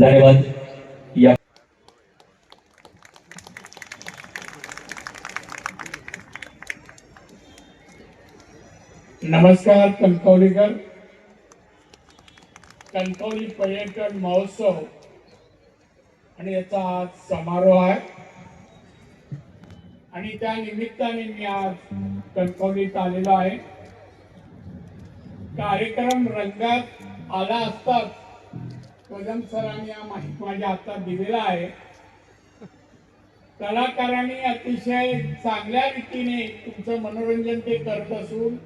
धन्यवाद. या. नमस्कार कणकवलीकर. कणकवली पर्यटन महोत्सव आणि याचा आज समारोह आहे. आणि त्या निमित्ताने मी आज कणकवलीत आलेलो आहे. कार्यक्रम रंगात आला असताच कदम सरांनी हा माहिती माझ्या हातात दिलेला आहे. कलाकारांनी अतिशय चांगल्या रीतीने तुमचं मनोरंजन ते करत असून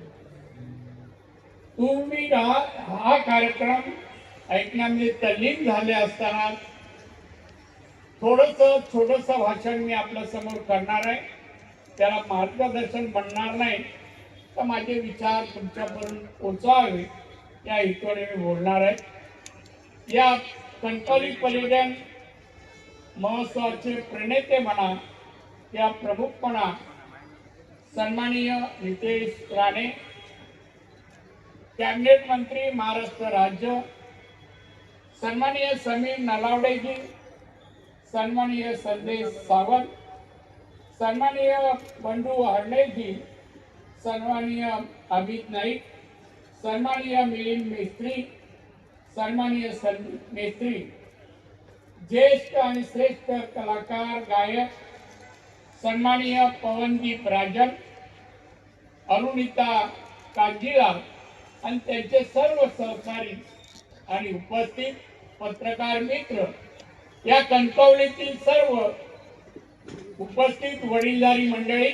तुम्ही हा हा कार्यक्रम ऐकण्यामध्ये तल्लीन झाले असताना थोडस छोटस भाषण मी आपल्यासमोर करणार आहे. त्याला मार्गदर्शन बनणार नाही तर माझे विचार तुमच्यापर्यंत पोचावे या हेतूने मी बोलणार आहे. या कणकवली पर्यटन महोत्सवाचे प्रणेते म्हणा या प्रमुख म्हणा सन्माननीय नितेश राणे कॅबिनेट मंत्री महाराष्ट्र राज्य सन्माननीय समीर नलावडेजी सन्माननीय संदेश सावंत सन्माननीय बंडू हर्णेजी सन्माननीय अमित नाईक सन्माननीय मिलिंद मिस्त्री सन्माननीय नेत्री ज्येष्ठ आणि श्रेष्ठ कलाकार गायक सन्माननीय पवनदीप राजन अरुणिता कांजीलाल आणि त्यांचे सर्व सहकारी आणि उपस्थित पत्रकार मित्र या कणकवलीतील सर्व उपस्थित वडीलधारी मंडळी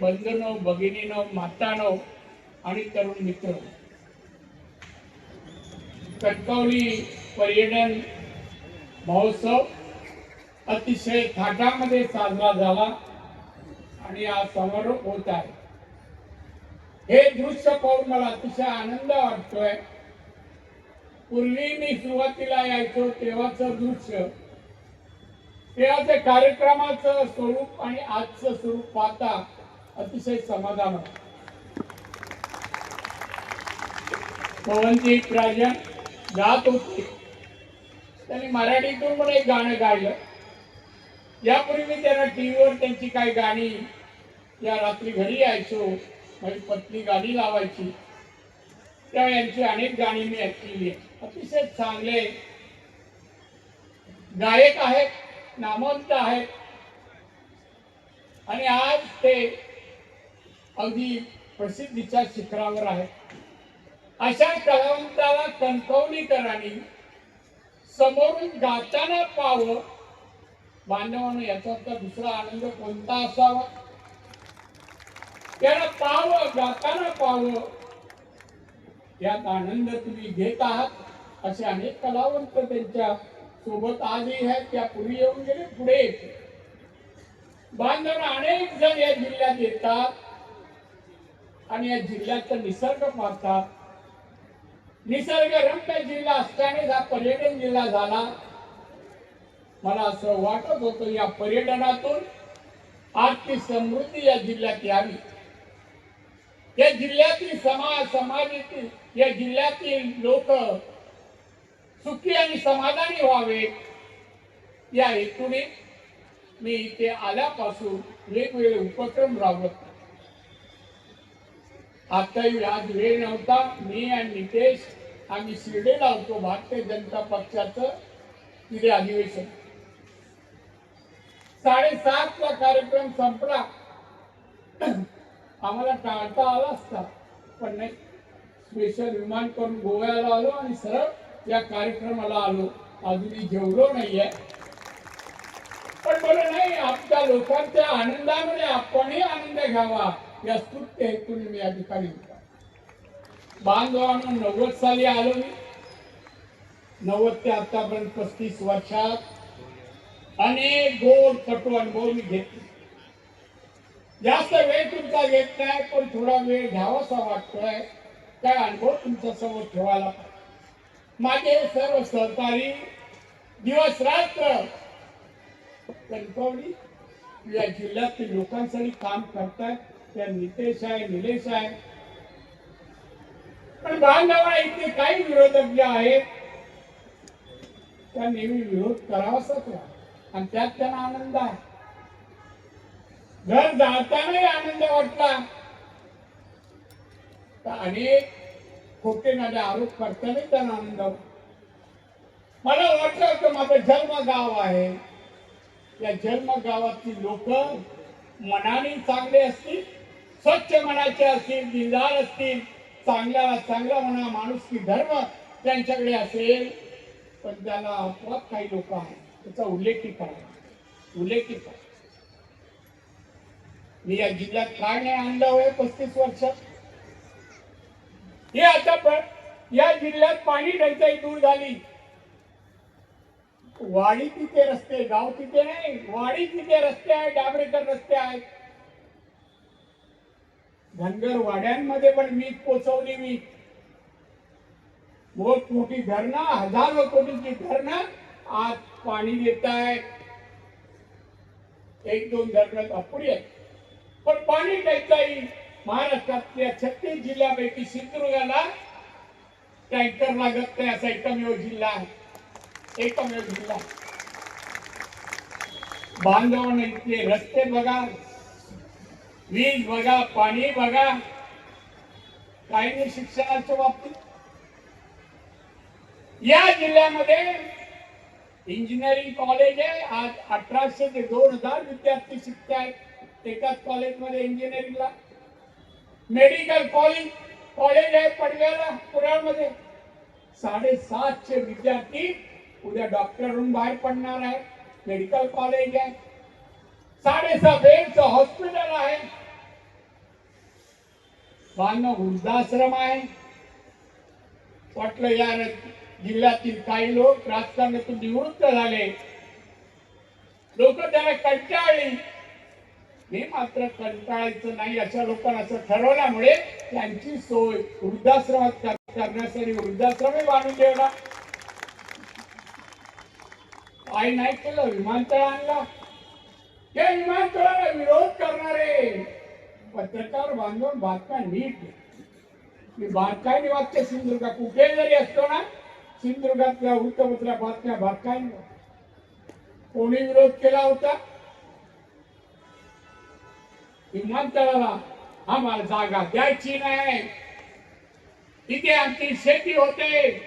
बंधुनो भगिनीनो मातानो आणि तरुण मित्र कणकवली पर्यटन महोत्सव अतिशय थाटामध्ये साजरा झाला आणि आज समारोप होत आहे. हे दृश्य पाहून मला अतिशय आनंद वाटतोय. पूर्वी मी सुरुवातीला यायचो तेव्हाचं दृश्य. तेव्हाच्या कार्यक्रमाचं स्वरूप आणि आजचं स्वरूप पाहता अतिशय समाधान पवनदीप राजन गात होते त्यांनी मराठीतून पण एक गाणं गायलं. यापूर्वी मी त्यांना टीव्हीवर त्यांची काही गाणी या रात्री घरी यायचो. माझी पत्नी गाणी लावायची. त्या यांची अनेक गाणी मी ऐकलेली आहे अतिशय चांगले गायक आहेत नामवंत आहेत. आणि आज ते अगदी प्रसिद्धीच्या शिखरावर आहेत. अशा कलावंताला कणकवलीकरांनी समोरून गाताना पाहावं बांधवानं याचा तर दुसरा आनंद कोणता असावा? त्याला पाहावं गाताना पाहावं यात आनंद तुम्ही घेत आहात. असे अनेक कलावंत त्यांच्यासोबत आजही आहेत. त्या पूर्वी येऊन गेले पुढे येते बांधव अनेक जण या जिल्ह्यात येतात आणि या जिल्ह्याचा निसर्ग पाहतात. निसर्गरम्य जिल्हा असल्याने हा पर्यटन जिल्हा झाला. मला असं वाटत होतं या पर्यटनातून आर्थिक समृद्धी या जिल्ह्यात यावी. या जिल्ह्यातील समाज समाजातील या जिल्ह्यातील लोक सुखी आणि समाधानी व्हावे या हेतूने मी इथे आल्यापासून वेगवेगळे उपक्रम राबवत आताही आज वेळ नव्हता. मी आणि नितेश आम्ही शिर्डीला होतो भारतीय जनता पक्षाचं तिथे अधिवेशन. साडेसातचा कार्यक्रम संपला. आम्हाला टाळता आला असता. पण नाही स्पेशल विमान करून गोव्याला आलो आणि सरळ या कार्यक्रमाला आलो. अजूनही जेवलो नाहीये. पण बरं नाही आपल्या लोकांच्या आनंदामध्ये आपणही आनंद घ्यावा. या स्तुत्य हेतून मी या ठिकाणी बांधवांना नव्वद साली आलो मी. नव्वद ते आतापर्यंत पस्तीस वर्षात अनेक गोड कटू अनुभव मी घेतले. जास्त वेळ तुमचा घेत नाही पण थोडा वेळ घ्यावासा वाटतोय. काय अनुभव तुमच्यासमोर ठेवायला माझे सर्व सहकारी दिवस रात्र कणकवली या जिल्ह्यातील लोकांसाठी काम करतायत. त्या नितेश आहे निलेश आहे. पण बांधवा इथे काही विरोधक जे आहेत. त्या नेहमी विरोध करावाच लागला आणि त्यात त्यांना आनंद आहे. घर जातानाही आनंद वाटला. तर अनेक खोटे नाले आरोप करतानाही त्यांना आनंद मला वाटलं होतं माझं जन्म गाव आहे. या जन्म गावातली लोक मनाने चांगले असतील. स्वच्छ मनाचे असतील दिलदार असतील चांगला चांगला म्हणा माणूस की धर्म त्यांच्याकडे असेल पण त्याला अपवाद काही लोक आहेत. त्याचा उल्लेख करा. उल्लेख करा. मी या जिल्ह्यात काय नाही आणलं होय पस्तीस वर्षात हे आता पण या जिल्ह्यात पाणी टंचाई दूर झाली. वाडी तिथे रस्ते गाव तिथे नाही. वाडी तिथे रस्ते आहे डाबरेकर रस्ते आहेत. धनगर वाड्यांमध्ये पण वीज पोचवली मी मोठी धरणं हजारो कोटीची धरणं आज पाणी देत आहेत. एक दोन धरणं अपुरी आहेत. पण पाणी टंचाई महाराष्ट्रातल्या छत्तीस जिल्ह्यापैकी सिंधुदुर्गाला टँकर लागत नाही असा एकमेव जिल्हा आहे. एकमेव जिल्हा बांधवण इथले रस्ते बघा. वीज बघा पाणी बघा. काही नाही शिक्षणाच्या बाबतीत. या जिल्ह्यामध्ये इंजिनिअरिंग कॉलेज आहे. आज अठराशे ते दोन हजार विद्यार्थी शिकत आहेत एकाच कॉलेजमध्ये इंजिनिअरिंगला मेडिकल कॉलेज कॉलेज आहे पडव्याला पुण्यामध्ये साडेसातशे विद्यार्थी उद्या डॉक्टर म्हणून बाहेर पडणार आहे मेडिकल कॉलेज आहे. साडेसहा हॉस्पिटल आहे. बांधव वृद्धाश्रम आहे. वाटलं या जिल्ह्यातील काही लोक राजकारणातून निवृत्त झाले. लोक त्याला कंटाळली. मी मात्र कंटाळायचं नाही अशा लोकांना असं ठरवल्यामुळे त्यांची सोय वृद्धाश्रमात करण्यासाठी वृद्धाश्रमही बांधून ठेवला काही नाही केलं विमानतळ आणला. या विमानतळाला विरोध करणारे. पत्रकार बांधून बातम्या नीट मी बारकाईने वाचते सिंधुदुर्गात कुठे जरी असतो ना सिंधुदुर्गातल्या वृत्तपत्र बातम्या बारकाईने. कोणी विरोध केला होता? विमानतळाला आम्हाला जागा द्यायची नाही. तिथे आमची शेती होते.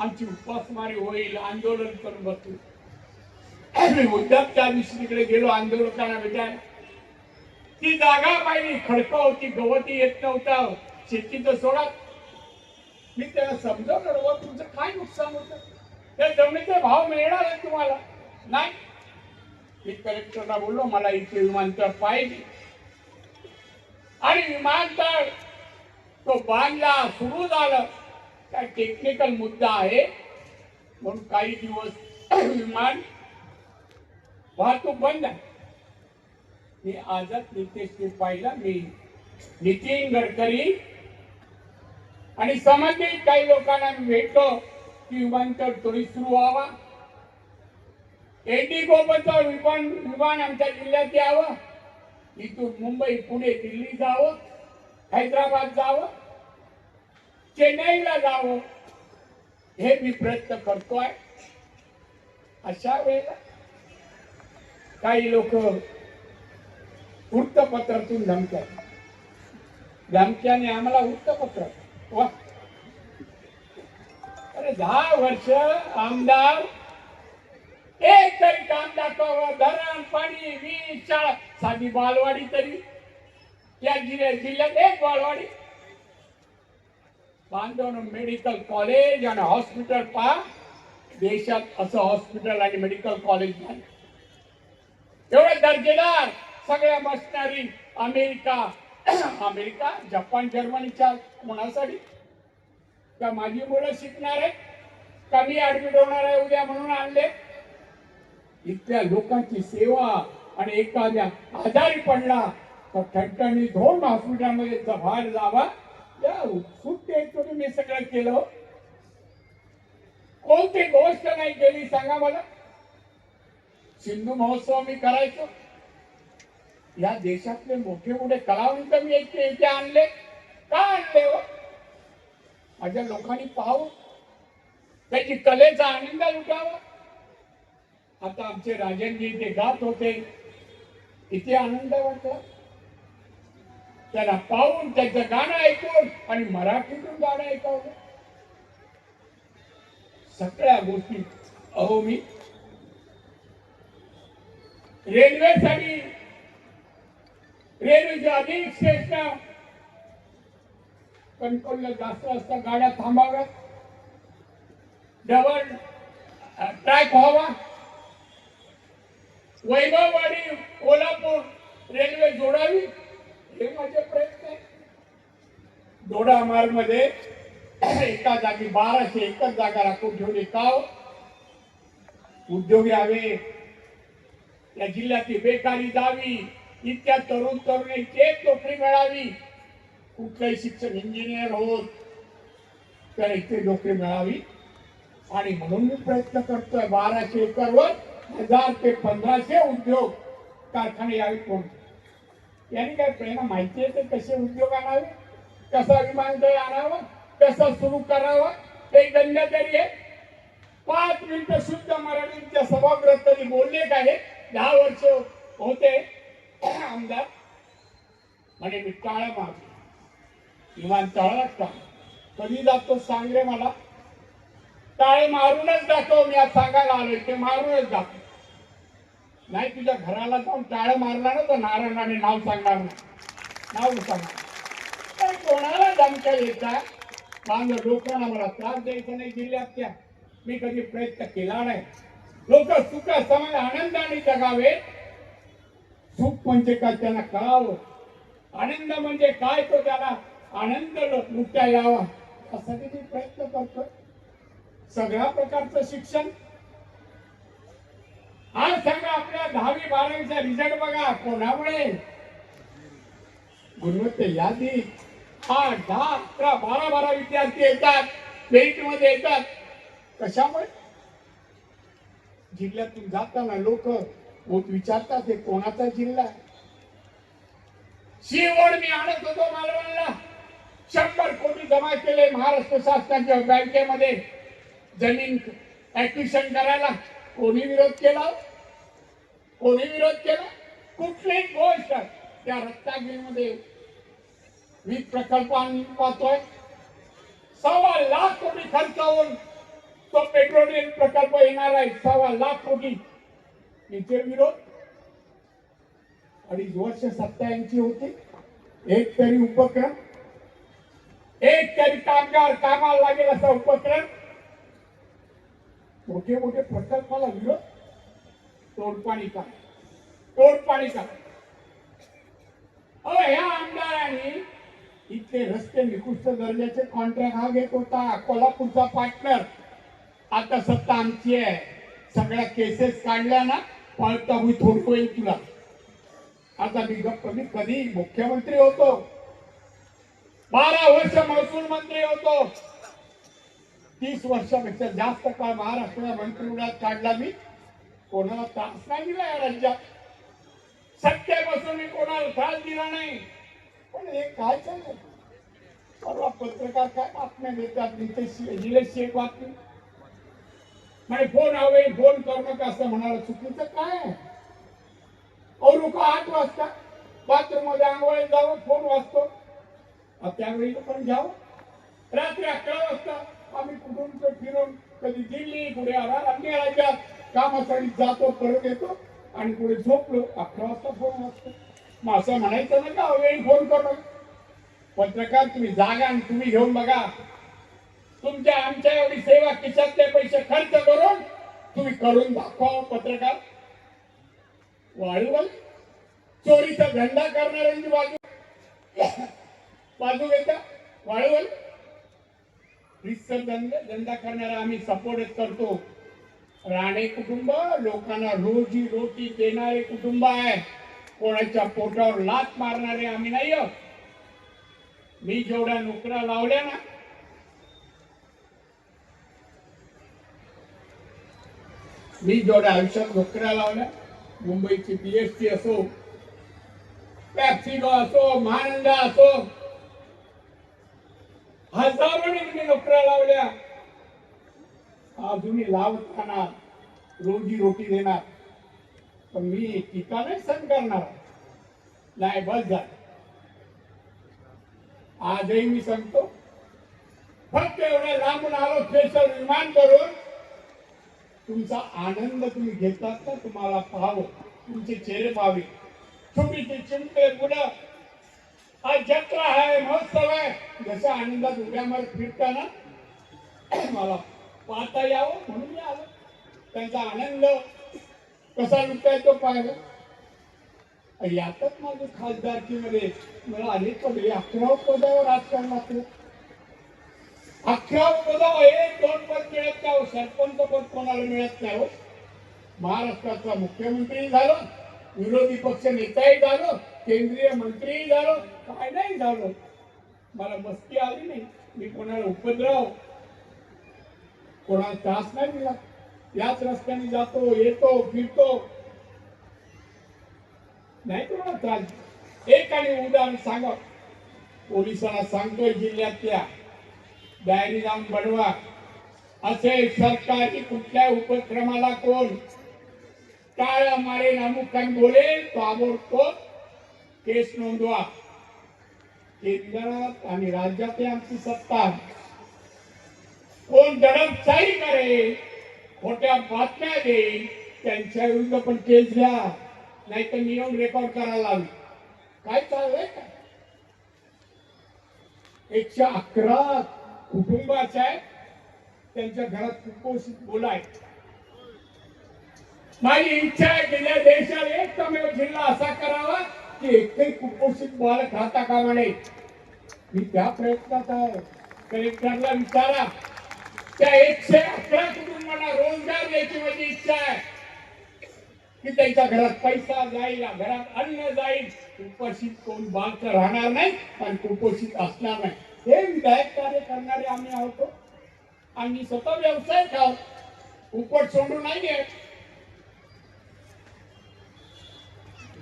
आमची उपासमारी होईल आंदोलन करून बसू. मी मुद्दाम त्या दिवशी तिकडे गेलो आंदोलकांना भेटायला. ती जागा पाहिली. खडकं होती गवती येत नव्हतं. शेतीचं सोडा. मी त्याला समजवलं व तुमचं काय नुकसान होतं? त्या जमिनीचे भाव मिळणार आहे तुम्हाला. नाही. मी कलेक्टरला बोललो मला इथे विमानतळ पाहिजे. आणि विमानतळ तो बांधला सुरू झालं. काय टेक्निकल मुद्दा आहे? म्हणून काही दिवस विमान वाहतूक बंद आहे. मी आजच नितेशने पाहिला. मी नितीन गडकरी. आणि संबंधित काही लोकांना मी भेटलो की विमानतळ त्वरित सुरू व्हावा. इंडिगोबचं विमान विमान आमच्या जिल्ह्यात यावं. इथून मुंबई पुणे दिल्ली जावं. हैदराबाद जावं. चेन्नईला जावं. हे मी प्रयत्न करतोय. अशा वेळेला काही लोक वृत्तपत्रातून धमक्या. धमक्याने आम्हाला वृत्तपत्र. वा. अरे दहा वर्ष आमदार एक तरी काम दाखवावं धरण पाणी वीज शाळा. साधी बालवाडी तरी. या जिल्ह्यात जिल्ह्यात एक बालवाडी. बांधवण मेडिकल कॉलेज आणि हॉस्पिटल पहा देशात असं हॉस्पिटल आणि मेडिकल कॉलेज नाही. एवढे दर्जेदार. सगळ्या बसणारी अमेरिका अमेरिका जपान जर्मनीच्या कोणासाठी? का माझी मुलं शिकणार आहे का मी ऍडमिट होणार आहे उद्या म्हणून आणले? इथल्या लोकांची सेवा आणि एखाद्या आजारी पडला तर ठणठणी धोरण हॉस्पिटलमध्ये बाहेर जावा या उत्सुकतेतून तुम्ही मी सगळं केलं हो. कोणती गोष्ट नाही केली सांगा मला. सिंधू महोत्सव मी करायचो. या देशातले मोठे मोठे कलावंत मी इथे इथे आणले. का आणले हो? माझ्या लोकांनी पाहू त्याची कलेचा आनंद लुटावा. आता आमचे राजनजी ते गात होते. किती आनंद वाटला. त्याला पाहून त्याचं गाणं ऐकून आणि मराठीतून गाणं ऐकावं. सगळ्या गोष्टी अहो मी रेल्वेसाठी रेल्वेचे अनेक श्रेष्ठ कंट्रोलला जास्त असता गाड्या थांबाव्यात? डबल ट्रॅक व्हावा. वैभववाडी कोल्हापूर रेल्वे जोडावी. हे माझे प्रयत्न आहे दोडा मध्ये एका जागी बाराशे एकच जागा राखून ठेवली का हो? उद्योग यावे या जिल्ह्याची बेकारी जावी. इतक्या तरुण तरुणी एक नोकरी मिळावी. कुठलंही शिक्षण इंजिनियर होत तर इथे नोकरी मिळावी. आणि म्हणून मी प्रयत्न करतोय बाराशे एकरवर हजार ते पंधराशे उद्योग कारखाने यावे कोण यांनी काय प्रेरणा माहिती आहे ते कसे उद्योग आणावे? कसा विमानतळ आणावा कसा सुरू करावा? ते गंध तरी आहे. पाच मिनिटं शुद्ध मराठीच्या सभागृहात तरी बोलले काय दहा वर्ष होते. आमदार म्हणे मी काळ्या मारतो. विमानतळालाच का? कधी जातो सांग रे मला. टाळे मारूनच जातो मी आज सांगायला आलोय ते मारूनच जातो. नाही तुझ्या घराला जाऊन टाळं मारला ना तर नारायणाने नाव सांगणार नाही. नाव सांगणार. तर कोणाला धमक्या येतात बांध लोकांना मला त्रास द्यायचा नाही जिल्ह्यात त्या. मी कधी प्रयत्न केला नाही. लोक सुख समाज आनंदाने जगावेत. सुख म्हणजे काय त्यांना कळावं? आनंद म्हणजे काय तो त्याला? आनंद लुटता यावा. यासाठी मी प्रयत्न करतो सगळ्या प्रकारचं शिक्षण. आज सांगा आपल्या दहावी बारावीचा रिझल्ट बघा कोणामुळे? गुणवत्ते यादीत आठ दहा अकरा बारा बारा विद्यार्थी येतात मेरिटमध्ये येतात. कशामुळे? जिल्ह्यातून जाताना लोक विचारतात हे कोणाचा जिल्हा आहे? शिवड मी आणत होतो मालवणला. शंभर कोटी जमा केले महाराष्ट्र शासनाच्या बँकेमध्ये. जमीन ऍक्विशन करायला. कोणी विरोध केला? कोणी विरोध केला? कुठली गोष्ट? त्या रत्नागिरीमध्ये वीज प्रकल्प आणून पाहतोय. सव्वा लाख कोटी खर्च होऊन तो पेट्रोलियम प्रकल्प येणार आहे. सव्वा लाख कोटी. इथे विरोध. अडीच वर्ष सत्ता यांची होती. एक तरी उपक्रम. एक तरी कामगार कामाला लागेल असा उपक्रम. मोठे मोठे प्रकल्पाला विरोध. तोडपाणी का तोडपाणी का अहो ह्या आमदारांनी इथले रस्ते निकृष्ट दर्जाचे कॉन्ट्रॅक्ट हा घेत होता. कोल्हापूरचा पार्टनर आता सत्ता आमची आहे. सगळ्या केसेस काढल्या ना. पाळता मी थोडतोय तुला. आता मी गप्प मी कधी मुख्यमंत्री होतो? बारा वर्ष महसूल मंत्री होतो. तीस वर्षापेक्षा जास्त काळ महाराष्ट्राला मंत्रिमंडळात काढला मी. कोणाला त्रास नाही दिला या राज्यात. सत्तेपासून मी कोणाला त्रास दिला नाही. पण हे काय चाललं परवा पत्रकार काय बातम्या देतात? नितेश निलेश एक बातमी. नाही फोन हवे फोन करू नका असं म्हणाला चुकीचं काय? आहे लोक आठ वाजता बाथरूममध्ये आंघोळी जावं फोन वाजतो. त्यावेळी पण घ्यावं रात्री अकरा वाजता आम्ही कुठून फिरून कधी दिल्ली कुठे आला अन्य राज्यात कामासाठी जातो परत येतो आणि पुढे झोपलो. अकरा वाजता फोन वाजतो. मग असं म्हणायचं ना का वेळी फोन करू पत्रकार तुम्ही जागा आणि तुम्ही घेऊन बघा. तुमच्या आमच्या एवढी सेवा खिशातले पैसे खर्च करून तुम्ही करून दाखवा हो पत्रकार. वाळूवल चोरीचा धंदा करणाऱ्यांची बाजू. बाजू घेता. वाळूवल रिसर धंदा धंदा करणारा आम्ही सपोर्ट करतो. राणे कुटुंब लोकांना रोजी रोटी देणारे कुटुंब आहे. कोणाच्या पोटावर लात मारणारे आम्ही नाही आहोत. मी जेवढ्या नोकऱ्या लावल्या ना मी जेवढ्या आयुष्यात नोकऱ्या लावल्या मुंबईची बीएसटी असो पॅप्सिको असो महानंदा असो हजारोने मी नोकऱ्या लावल्या. अजूनही लावताना रोजी रोटी देणार. पण मी टीका नाही सहन करणार. नाही बस झालं. आजही मी सांगतो फक्त एवढ्या लांबून आलो स्पेशल विमान करून तुमचा आनंद तुम्ही घेतात ना तुम्हाला पाहावं. तुमचे चेहरे पाहावे. छोटीचे चिमटे पुढं. हा जत्रा आहे महोत्सव आहे. जसं आनंदात उड्या मारत फिरताना मला पाहता यावं म्हणून मी आलो त्यांचा आनंद कसा लुटायचो पाहिला यातच माझं खासदारकीमध्ये मला अनेक पद अकरा पदावर राजकारण लागलं अकरा पदावर एक दोन पद मिळत नाही हो. सरपंच पद कोणाला मिळत नाही हो. महाराष्ट्राचा मुख्यमंत्री झालो विरोधी पक्ष नेताही झालो केंद्रीय मंत्रीही झालो काय नाही झालो. मला मस्ती आली नाही. मी कोणाला उपद्रव? कोणाला त्रास नाही दिला. याच रस्त्याने जातो येतो फिरतो. नाही कोणाला त्रास एक आणि उदाहरण सांगा. पोलिसांना सांगतोय जिल्ह्यातल्या. डायरी जाऊन बनवा. असे सरकारी कुठल्या उपक्रमाला कोण टाळ मारेन अमुकान बोले ताबडतोब केस नोंदवा. केंद्रात आणि राज्यात आमची सत्ता. कोण दडपशाही करेल खोट्या बातम्या देईल त्यांच्या विरुद्ध पण केस घ्या. नाही तर नियम रेकॉर्ड करायला लावी. काय चाललंय? का एकशे अकरा कुटुंबाच्या आहेत त्यांच्या घरात कुपोषित मुलं आहेत. माझी इच्छा आहे गेल्या देशात एकमेव जिल्हा असा करावा की एकही कुपोषित बालक राहता कामा नये. मी त्या प्रयत्नात आहे. कलेक्टरला विचारा. त्या एकशे अकरा कुटुंबांना रोजगार द्यायची माझी इच्छा आहे. की त्यांच्या घरात पैसा जाईल घरात अन्न जाईल. कुपोषित कोण बालक राहणार नाही आणि कुपोषित असणार नाही. हे विधायक कार्य करणारे आम्ही आहोत. आम्ही स्वतः व्यवसाय आहोत उपट सोडून नाही आहे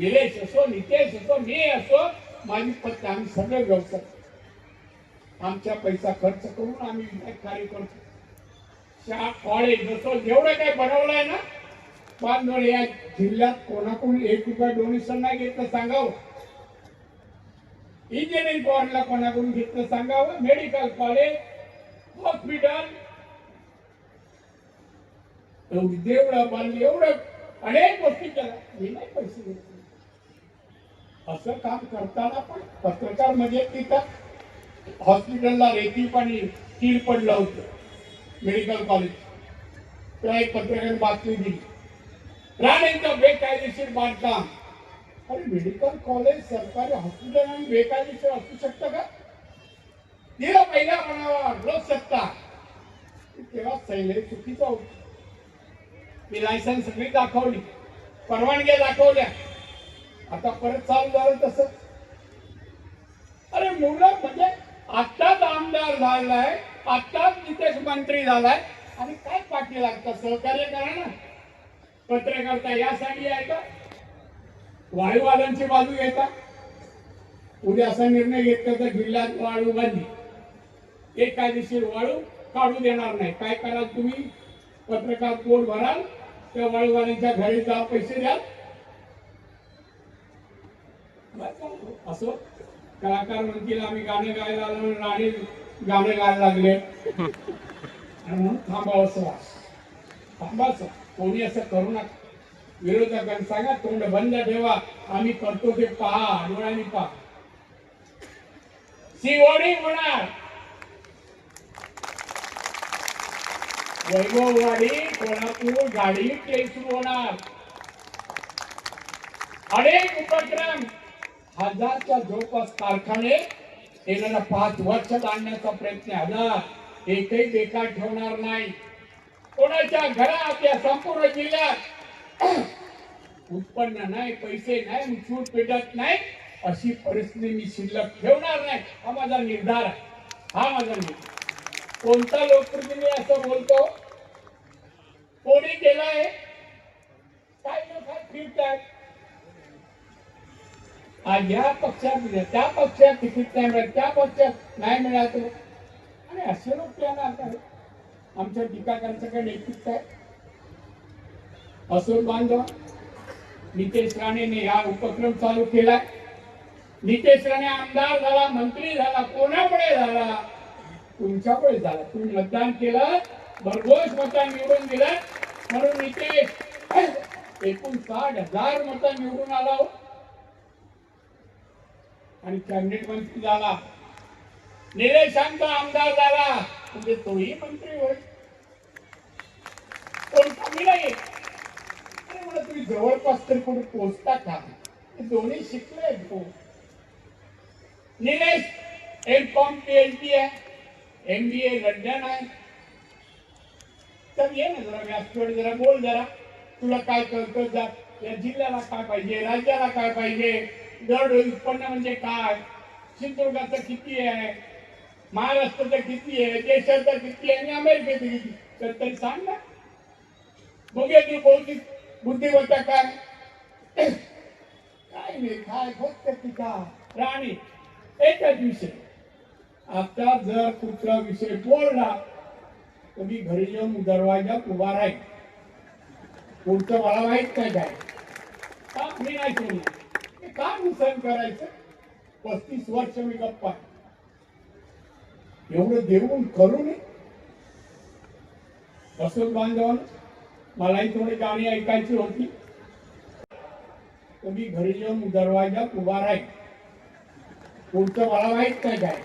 निलेश असो नितेश असो मी असो माझी पत्नी आम्ही सगळे व्यवसाय आमच्या पैसा खर्च करून आम्ही विधायक कार्य करतो. शाळा कॉलेज जसं जेवढं काही बनवलंय ना बांधवड या जिल्ह्यात कोणाकडून एक रुपया डोनेशन नाही घेतलं सांगावं. इंजिनिअरिंग कॉलेजला कोणाकडून घेतलं सांगावं? Medical college hospital. देवळं बांधली एवढं अनेक गोष्टी केल्या. मी नाही पैसे घेतले. असं काम करताना पण पत्रकार म्हणजे तिथं हॉस्पिटलला रेती पाणी स्टील पडलं होतं. Medical college. त्या एक पत्रकार बातमी दिली. राणेंचं बेकायदेशीर बांधकाम. अरे मेडिकल कॉलेज सरकारी हॉस्पिटल आणि बेकायदेशीर असू शकतं का? तिला पहिल्या म्हणावा शकता तेव्हा सैले चुकीचा होत. मी लायसन्स सगळी दाखवली परवानग्या दाखवल्या. आता परत चालू झालं तसं अरे मुलं म्हणजे आत्ताच आमदार झालाय आत्ताच नितेश मंत्री झालाय. आणि काय पाठी लागतं? सहकार्य करा ना पत्रकारिता यासाठी आहे का? वाळूवाल्यांची बाजू घेता. उद्या असा निर्णय घेतला तर जिल्ह्यात वाळू बांधली एक कायदेशीर वाळू काढू देणार नाही. काय कराल तुम्ही? पत्रकार पोट भराल त्या वाळूवाल्यांच्या घरी जा पैसे द्याल असं कलाकार म्हणतील आम्ही गाणं गायला आलो म्हणून गाणं गायला लागले. आणि म्हणून थांबावंसं वास थांबाचं कोणी असं करू नका. विरोधकांना सांगा तोंड बंद ठेवा. आम्ही करतो ते पहा डोळ्यांनी पहा. सीओडी होणार. वैभववाडी कोल्हापूर गाडी ट्रेन सुरू होणार. अनेक उपक्रम. हजारच्या जवळपास कारखाने येणाऱ्या पाच वर्षात आणण्याचा प्रयत्न हजार एकही बेकार ठेवणार नाही. कोणाच्या घरात या संपूर्ण जिल्ह्यात उत्पन्न नाही पैसे नाही सूट पेटत नाही अशी परिस्थिती मी शिल्लक ठेवणार नाही. हा माझा निर्धार आहे. हा माझा निर्धार कोणता लोकप्रतिनिधी असं बोलतो? कोणी केलाय? काय लोक फिरतात आज या पक्षात मिळत त्या पक्षात तिकीट नाही मिळत त्या पक्षात नाही मिळत. आणि असे लोक त्यांना आता आमच्या टीकाकारांचं काही नेतृत्व आहे? असून बांधव नितेश राणेने हा उपक्रम चालू केलाय. नितेश राणे आमदार झाला मंत्री झाला कोणामुळे झाला? तुमच्यामुळे झाला. तुम्ही मतदान केलं भरघोस मतदान निवडून दिलं. म्हणून नितेश एकूण साठ हजार मतं निवडून आला हो. आणि कॅबिनेट मंत्री झाला. निलेशांत आमदार झाला. म्हणजे तोही मंत्री होय. कोण कमी नाही. तुम्ही जवळपास तरी कोणी पोहोचता का? दोन्ही शिकले हो. Nilesh M Com P H D आहे एम बी ए लंडन आहे. तर ये ना जरा व्यासपीठ जरा बोल जरा. तुला काय कळतं जा. या जिल्ह्याला काय पाहिजे राज्याला काय पाहिजे? दरडोई उत्पन्न म्हणजे काय? सिंधुदुर्गाचं किती आहे? महाराष्ट्राचं किती आहे? देशाचं किती आहे? आणि अमेरिकेचं किती तर तरी सांग ना. बघूया तू कोणती बुद्धिमत्ता काय? काय नाही काय फक्त टीका राणी. एकच विषय आता जर कुठला विषय बोलला तर मी घरी येऊन दरवाजा उभा राहील पुढचं मला माहीत नाही काय. का मी नाही केलं. काय का नुकसान करायचं? पस्तीस वर्ष मी गप्पा एवढं देऊन करू नये. असोल बांधवान मलाही थोडी गाणी ऐकायची होती. तुम्ही घरी येऊन दरवाजात उभा राहील पुढचं मला माहीत नाही काय.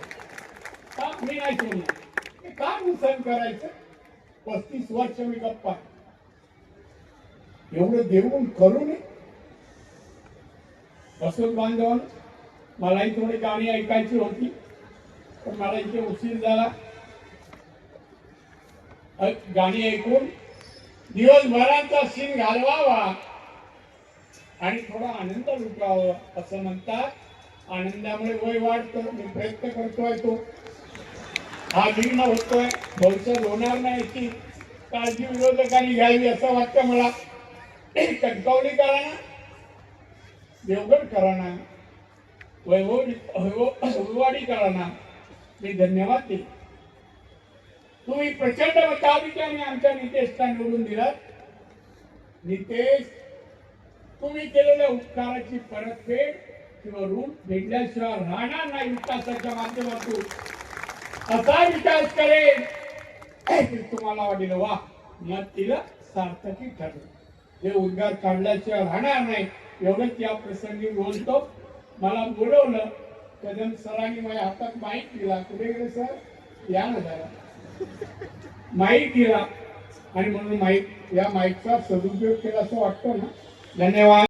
का मी नाही सोडलं का नुकसान करायचं. पस्तीस वर्ष मी गप्पा एवढं देऊन करू नये. बसून बांधवान मलाही थोडी गाणी ऐकायची होती. पण मला इथे उशीर झाला. गाणी ऐकून दिवसभरांचा सीन घालवावा आणि थोडा आनंद लुटावा असं म्हणतात. आनंदामुळे वय वाढतं मी प्रयत्न करतोय तो. हा विघ्न होतोय. भविष्यात होणार नाही याची काळजी विरोधकांनी घ्यावी असं वाटतं मला. कणकवली करा ना देवगड करा ना वैभव वैभववाडी करा ना मी धन्यवाद देईल तुम्ही प्रचंड मताधिक्याने आमच्या नितेशला निवडून दिलात. नितेश तुम्ही केलेल्या उपकाराची परतफेड किंवा ऋण भेटल्याशिवाय राहणार नाही विकासाच्या माध्यमातून. असा विकास करेल तुम्हाला वाटेल वा मग तिला सार्थकी ठरलं. हे उद्गार काढल्याशिवाय राहणार नाही. एवढंच या प्रसंगी बोलतो. मला बोलवलं. कदम सरांनी माझ्या हातात माहीत दिला. कुठे गेले सर? या ना जरा माईक दिला आणि म्हणून माईक या माईकचा सदुपयोग केला असं वाटतं ना? धन्यवाद.